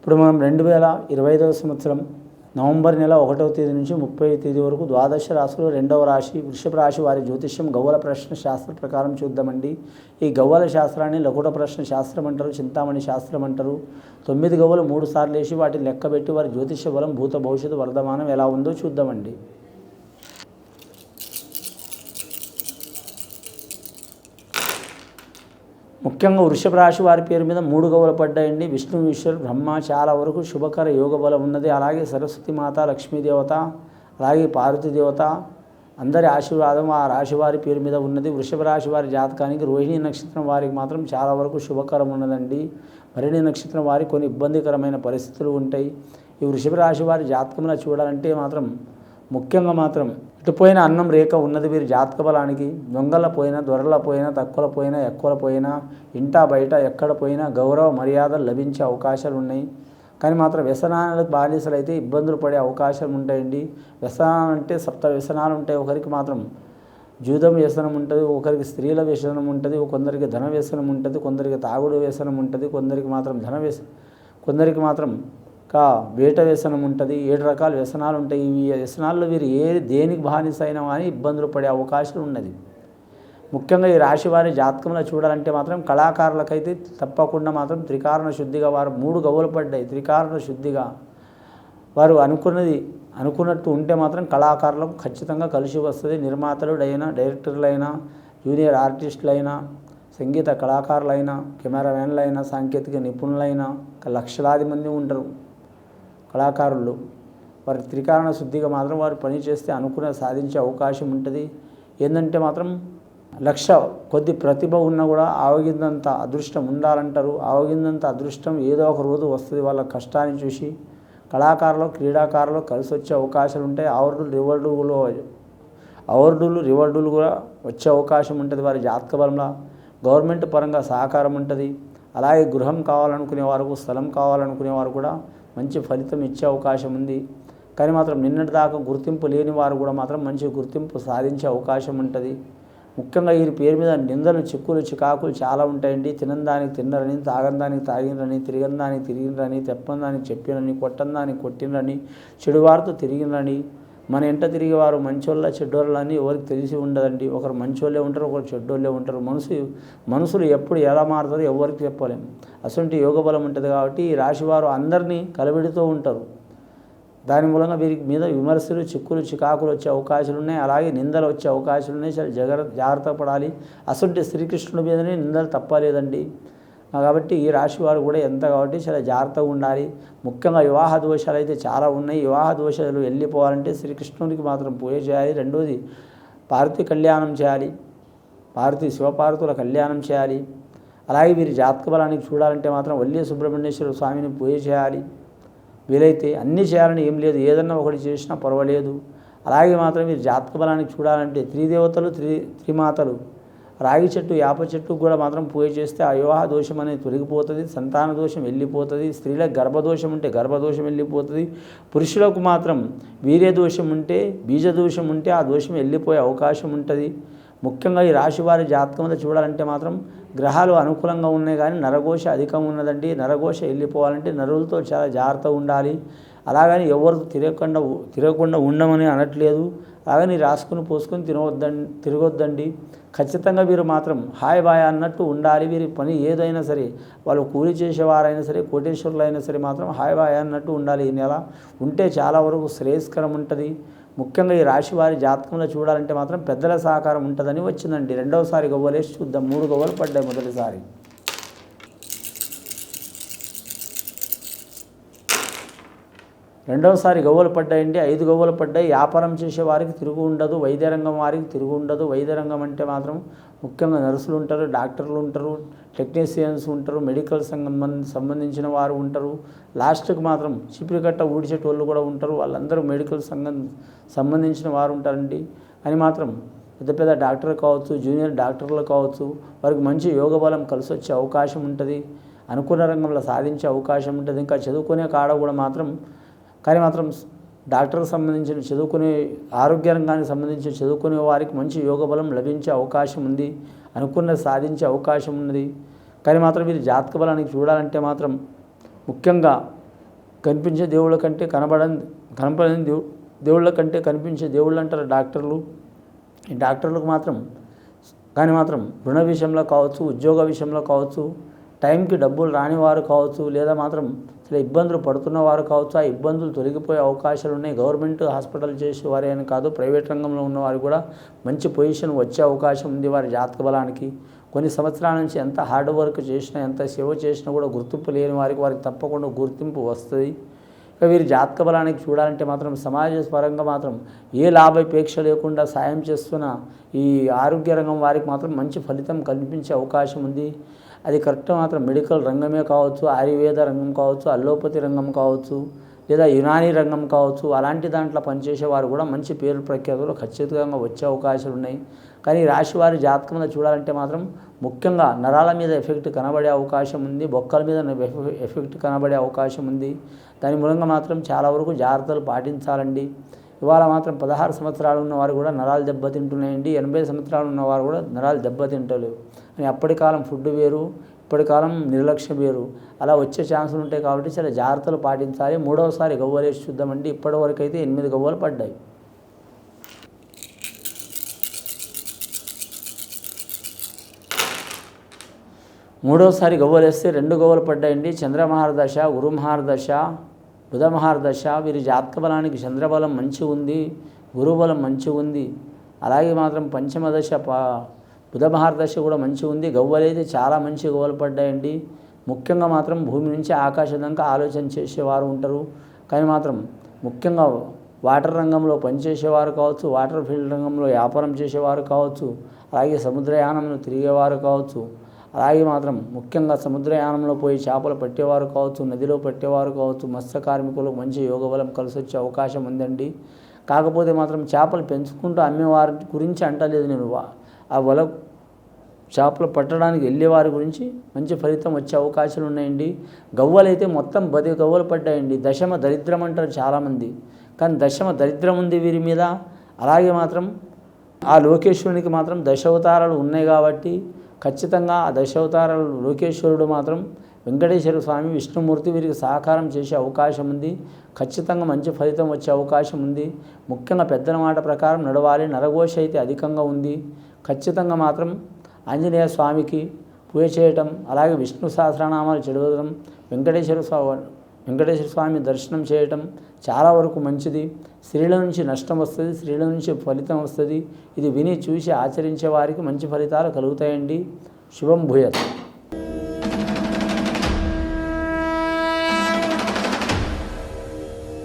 ఇప్పుడు మనం రెండు వేల ఇరవై ఐదవ సంవత్సరం నవంబర్ నెల ఒకటవ తేదీ నుంచి ముప్పై తేదీ వరకు ద్వాదశ రాశులు రెండవ రాశి వృషభ రాశి వారి జ్యోతిష్యం గవ్వల ప్రశ్న శాస్త్ర ప్రకారం చూద్దామండి. ఈ గవ్వల శాస్త్రాన్ని లకుట ప్రశ్న శాస్త్రం అంటారు చింతామణి శాస్త్రం అంటారు. తొమ్మిది గవ్వలు మూడు సార్లు వేసి వాటిని లెక్కబెట్టి వారి జ్యోతిష్య బలం భూత భవిష్యత్తు వర్ధమానం ఎలా ఉందో చూద్దామండి. ముఖ్యంగా వృషభ రాశి వారి పేరు మీద మూడు గవ్వలు పడ్డాయండి. విష్ణు ఈశ్వర్ బ్రహ్మ చాలా వరకు శుభకర యోగ బలం ఉన్నది. అలాగే సరస్వతి మాత లక్ష్మీదేవత అలాగే పార్వతీ దేవత అందరి ఆశీర్వాదం ఆ రాశి వారి పేరు మీద ఉన్నది. వృషభ రాశి వారి జాతకానికి రోహిణి నక్షత్రం వారికి మాత్రం చాలా వరకు శుభకరం ఉన్నదండి. భరణి నక్షత్రం వారికి కొన్ని ఇబ్బందికరమైన పరిస్థితులు ఉంటాయి. ఈ వృషభ రాశి వారి జాతకంలో చూడాలంటే మాత్రం ముఖ్యంగా మాత్రం ఇటు పోయిన అన్నం రేఖ ఉన్నది వీరి జాతక బలానికి దొంగల పోయినా దొరల పోయినా తక్కువల పోయినా ఎక్కువల పోయినా ఇంటా బయట ఎక్కడ పోయినా గౌరవ మర్యాదలు లభించే అవకాశాలు ఉన్నాయి. కానీ మాత్రం వ్యసనాలకు బానిసలు అయితే ఇబ్బందులు పడే అవకాశాలు ఉంటాయండి. వ్యసనాలు అంటే సప్త వ్యసనాలు ఉంటాయి. ఒకరికి మాత్రం జూదం వ్యసనం ఉంటుంది ఒకరికి స్త్రీల వ్యసనం ఉంటుంది కొందరికి ధన వ్యసనం ఉంటుంది కొందరికి తాగుడు వ్యసనం ఉంటుంది కొందరికి మాత్రం ధన వ్యసనం కొందరికి మాత్రం కా వేట వ్యసనం ఉంటుంది ఏడు రకాల వ్యసనాలు ఉంటాయి. ఈ వ్యసనాల్లో వీరు ఏ దేనికి బానిస అయినా కానీ ఇబ్బందులు పడే అవకాశం ఉన్నది. ముఖ్యంగా ఈ రాశి వారి జాతకంలో చూడాలంటే మాత్రం కళాకారులకైతే తప్పకుండా మాత్రం త్రికారణ శుద్ధిగా వారు మూడు గవ్వలు పడ్డాయి. త్రికారణ శుద్ధిగా వారు అనుకున్నది అనుకున్నట్టు ఉంటే మాత్రం కళాకారులకు ఖచ్చితంగా కలిసి వస్తుంది. నిర్మాతలుడైనా డైరెక్టర్లైనా జూనియర్ ఆర్టిస్టులైనా సంగీత కళాకారులైనా కెమెరామెన్లైనా సాంకేతిక నిపుణులైనా లక్షలాది మంది ఉంటారు కళాకారులు. వారి త్రికారణ శుద్ధిగా మాత్రం వారు పని చేస్తే అనుకున్న సాధించే అవకాశం ఉంటుంది. ఏంటంటే మాత్రం లక్ష కొద్ది ప్రతిభ ఉన్నా కూడా ఆవగిందంత అదృష్టం ఉండాలంటారు. ఆవగిందంత అదృష్టం ఏదో ఒక రోజు వస్తుంది వాళ్ళ కష్టాన్ని చూసి. కళాకారులు క్రీడాకారులు కలిసి వచ్చే అవకాశాలు ఉంటాయి. అవార్డులు రివర్డులో అవార్డులు రివార్డులు కూడా వచ్చే అవకాశం ఉంటుంది వారి జాతక బలంలో. గవర్నమెంట్ పరంగా సహకారం ఉంటుంది. అలాగే గృహం కావాలనుకునే వారు స్థలం కావాలనుకునే వారు కూడా మంచి ఫలితం ఇచ్చే అవకాశం ఉంది. కానీ మాత్రం నిన్నటి దాకా గుర్తింపు లేని వారు కూడా మాత్రం మంచి గుర్తింపు సాధించే అవకాశం ఉంటుంది. ముఖ్యంగా వీరి పేరు మీద నిందలు చిక్కులు చికాకులు చాలా ఉంటాయండి. తినందానికి తిన్నరని తాగందానికి తాగినరని తిరిగందానికి తిరిగినరని తెప్పందానికి చెప్పినని కొట్టందానికి కొట్టినరని చెడువారితో తిరిగినరని మన ఎంట తిరిగేవారు మంచోళ్ళ చెడ్డోళ్ళ అని ఎవరికి తెలిసి ఉండదండి. ఒకరు మంచోళ్ళే ఉంటారు ఒకరు చెడ్డోళ్ళే ఉంటారు. మనసు మనుషులు ఎప్పుడు ఎలా మారుతారో ఎవరికి చెప్పలేము అసలు యోగ బలం ఉంటుంది కాబట్టి ఈ రాశివారు అందరినీ కలబెడుతూ ఉంటారు. దాని మూలంగా వీరికి మీద విమర్శలు చిక్కులు చికాకులు వచ్చే అవకాశాలు ఉన్నాయి. అలాగే నిందలు వచ్చే అవకాశాలు ఉన్నాయి. చాలా జాగ్రత్త జాగ్రత్త పడాలి. అసలు శ్రీకృష్ణుడి మీదనే నిందలు తప్పలేదండి. కాబట్టి ఈ రాశి వారు కూడా ఎంత కాబట్టి చాలా జాగ్రత్తగా ఉండాలి. ముఖ్యంగా వివాహ దోషాలు అయితే చాలా ఉన్నాయి. వివాహ దోషాలు వెళ్ళిపోవాలంటే శ్రీకృష్ణునికి మాత్రం పూజ చేయాలి. రెండోది పార్వతి కళ్యాణం చేయాలి. పార్వతి శివపార్వతుల కళ్యాణం చేయాలి. అలాగే వీరి జాతక బలానికి చూడాలంటే మాత్రం వల్లి సుబ్రహ్మణ్యేశ్వర స్వామిని పూజ చేయాలి. వీలైతే అన్నీ చేయాలని ఏం లేదు. ఏదన్నా ఒకటి చేసినా పర్వాలేదు. అలాగే మాత్రం మీరు జాతక బలానికి చూడాలంటే త్రిదేవతలు త్రి త్రిమాతలు రాగి చెట్టు యాప చెట్టు కూడా మాత్రం పూజ చేస్తే ఆ వివాహ దోషం అనేది తొలగిపోతుంది సంతాన దోషం వెళ్ళిపోతుంది స్త్రీలకు గర్భదోషం ఉంటే గర్భదోషం వెళ్ళిపోతుంది పురుషులకు మాత్రం వీర్య దోషం ఉంటే బీజ దోషం ఉంటే ఆ దోషం వెళ్ళిపోయే అవకాశం ఉంటుంది. ముఖ్యంగా ఈ రాశి వారి జాతకంలో చూడాలంటే మాత్రం గ్రహాలు అనుకూలంగా ఉన్నాయి కానీ నరఘోష అధికం ఉన్నదండి. నరఘోష వెళ్ళిపోవాలంటే నరులతో చాలా జాగ్రత్తగా ఉండాలి. అలాగని ఎవరు తిరగకుండా తిరగకుండా ఉండమని అనట్లేదు. అలాగని రాసుకుని పోసుకొని తినవద్దండి తిరగొద్దండి. ఖచ్చితంగా వీరు మాత్రం హాయ్ బాయ్ అన్నట్టు ఉండాలి. వీరి పని ఏదైనా సరే వాళ్ళు కూలి చేసేవారైనా సరే కోటేశ్వరులు అయినా సరే మాత్రం హాయ్ బాయ్ అన్నట్టు ఉండాలి ఈ నెల. ఉంటే చాలా వరకు శ్రేయస్కరం ఉంటుంది. ముఖ్యంగా ఈ రాశి వారి జాతకంలో చూడాలంటే మాత్రం పెద్దల సహకారం ఉంటుందని వచ్చిందండి. రెండవసారి గవ్వలేసి చూద్దాం. మూడు గవ్వలు పడ్డాయి మొదటిసారి. రెండవసారి గవ్వలు పడ్డాయండి. ఐదు గవ్వలు పడ్డాయి. వ్యాపారం చేసే వారికి తిరుగు ఉండదు. వైద్య రంగం వారికి తిరుగు ఉండదు. వైద్య రంగం అంటే మాత్రం ముఖ్యంగా నర్సులు ఉంటారు డాక్టర్లు ఉంటారు టెక్నీషియన్స్ ఉంటారు మెడికల్ సంబంధ సంబంధించిన వారు ఉంటారు. లాస్ట్కి మాత్రం చిపిరికట్ట ఊడిచేటోళ్ళు కూడా ఉంటారు. వాళ్ళందరూ మెడికల్ సంఘం సంబంధించిన వారు ఉంటారండి. అని మాత్రం పెద్ద పెద్ద డాక్టర్ కావచ్చు జూనియర్ డాక్టర్లు కావచ్చు వారికి మంచి యోగ బలం కలిసి వచ్చే అవకాశం ఉంటుంది. అనుకున్న రంగంలో సాధించే అవకాశం ఉంటుంది. ఇంకా చదువుకునే కాడ కూడా మాత్రం కానీ మాత్రం డాక్టర్కి సంబంధించిన చదువుకునే ఆరోగ్య రంగానికి సంబంధించిన చదువుకునే వారికి మంచి యోగ బలం లభించే అవకాశం ఉంది అనుకున్నది సాధించే అవకాశం ఉన్నది. కానీ మాత్రం మీరు జాతక బలానికి చూడాలంటే మాత్రం ముఖ్యంగా కనిపించే దేవుళ్ళ కంటే కనబడని కనపడని దేవు దేవుళ్ళ కంటే కనిపించే దేవుళ్ళు అంటారు డాక్టర్లు. ఈ డాక్టర్లకు మాత్రం కానీ మాత్రం రుణ విషయంలో కావచ్చు ఉద్యోగ విషయంలో కావచ్చు టైంకి డబ్బులు రాని వారు కావచ్చు లేదా మాత్రం చాలా ఇబ్బందులు పడుతున్న వారు కావచ్చు ఆ ఇబ్బందులు తొలగిపోయే అవకాశాలు ఉన్నాయి. గవర్నమెంట్ హాస్పిటల్ చేసే వారే అని కాదు ప్రైవేట్ రంగంలో ఉన్నవారు కూడా మంచి పొజిషన్ వచ్చే అవకాశం ఉంది వారి జాతక బలానికి. కొన్ని సంవత్సరాల నుంచి ఎంత హార్డ్ వర్క్ చేసినా ఎంత సేవ చేసినా కూడా గుర్తింపు లేని వారికి వారికి తప్పకుండా గుర్తింపు వస్తుంది. ఇక వీరి జాతక బలానికి చూడాలంటే మాత్రం సమాజ పరంగా మాత్రం ఏ లాభాపేక్ష లేకుండా సాయం చేస్తున్న ఈ ఆరోగ్య రంగం వారికి మాత్రం మంచి ఫలితం కనిపించే అవకాశం ఉంది. అది కరెక్ట్ మాత్రం. మెడికల్ రంగమే కావచ్చు ఆయుర్వేద రంగం కావచ్చు అల్లోపతి రంగం కావచ్చు లేదా యునానీ రంగం కావచ్చు అలాంటి దాంట్లో పనిచేసే వారు కూడా మంచి పేరు ప్రఖ్యాతులు ఖచ్చితంగా వచ్చే అవకాశాలు ఉన్నాయి. కానీ రాశివారి రాశి వారి జాతకంలో చూడాలంటే మాత్రం ముఖ్యంగా నరాల మీద ఎఫెక్ట్ కనబడే అవకాశం ఉంది బొక్కల మీద ఎఫెక్ట్ కనబడే అవకాశం ఉంది. దాని మూలంగా మాత్రం చాలా వరకు జాగ్రత్తలు పాటించాలండి. ఇవాళ మాత్రం పదహారు సంవత్సరాలు ఉన్నవారు కూడా నరాలు దెబ్బతింటున్నాయండి. ఎనభై సంవత్సరాలు ఉన్నవారు కూడా నరాలు దెబ్బతింటలేవు. కానీ అప్పటి కాలం ఫుడ్ వేరు ఇప్పటి కాలం నిర్లక్ష్యం వేరు. అలా వచ్చే ఛాన్సులు ఉంటాయి కాబట్టి చాలా జాగ్రత్తలు పాటించాలి. మూడవసారి గవ్వలేసి చూద్దామండి. ఇప్పటి వరకు అయితే ఎనిమిది గవ్వలు పడ్డాయి. మూడోసారి గవ్వలేస్తే రెండు గవ్వలు పడ్డాయండి. చంద్రమహారదశ గురుమహారదశ బుధమహారదశ. వీరి జాతక బలానికి చంద్రబలం మంచి ఉంది గురుబలం మంచి ఉంది. అలాగే మాత్రం పంచమ దశ బుధ మహారదశ కూడా మంచి ఉంది. గవ్వలైతే చాలా మంచి గవ్వలు పడ్డాయండి ముఖ్యంగా మాత్రం భూమి నుంచి ఆకాశం దాకా ఆలోచన చేసేవారు ఉంటారు. కానీ మాత్రం ముఖ్యంగా వాటర్ రంగంలో పనిచేసేవారు కావచ్చు వాటర్ ఫీల్డ్ రంగంలో వ్యాపారం చేసేవారు కావచ్చు అలాగే సముద్రయానంలో తిరిగేవారు కావచ్చు అలాగే మాత్రం ముఖ్యంగా సముద్రయానంలో పోయి చేపలు పట్టేవారు కావచ్చు నదిలో పట్టేవారు కావచ్చు మత్స్య కార్మికులకు మంచి యోగబలం కలిసి వచ్చే అవకాశం ఉందండి. కాకపోతే మాత్రం చేపలు పెంచుకుంటూ అమ్మేవారి గురించి అంటలేదు నేను. వా- ఆ వల చేపలు పట్టడానికి వెళ్ళేవారి గురించి మంచి ఫలితం వచ్చే అవకాశాలు ఉన్నాయండి. గవ్వలైతే మొత్తం పది గవ్వలు పడ్డాయండి. దశమ దరిద్రం అంటారు చాలామంది. కానీ దశమ దరిద్రం ఉంది వీరి మీద. అలాగే మాత్రం ఆ లోకేశ్వరునికి మాత్రం దశావతారాలు ఉన్నాయి కాబట్టి ఖచ్చితంగా ఆ దశావతారాలు లోకేశ్వరుడు మాత్రం వెంకటేశ్వర స్వామి విష్ణుమూర్తి వీరికి సహకారం చేసే అవకాశం ఉంది. ఖచ్చితంగా మంచి ఫలితం వచ్చే అవకాశం ఉంది. ముఖ్యంగా పెద్దల మాట ప్రకారం నడవాలి. నరఘోష అయితే అధికంగా ఉంది. ఖచ్చితంగా మాత్రం ఆంజనేయ స్వామికి పూజ చేయటం అలాగే విష్ణు సహస్రనామాలు చదవడం వెంకటేశ్వర స్వామి వెంకటేశ్వర స్వామి దర్శనం చేయటం చాలా వరకు మంచిది. స్త్రీల నుంచి నష్టం వస్తుంది స్త్రీల నుంచి ఫలితం వస్తుంది. ఇది విని చూసి ఆచరించే వారికి మంచి ఫలితాలు కలుగుతాయండి. శుభం భూయత్.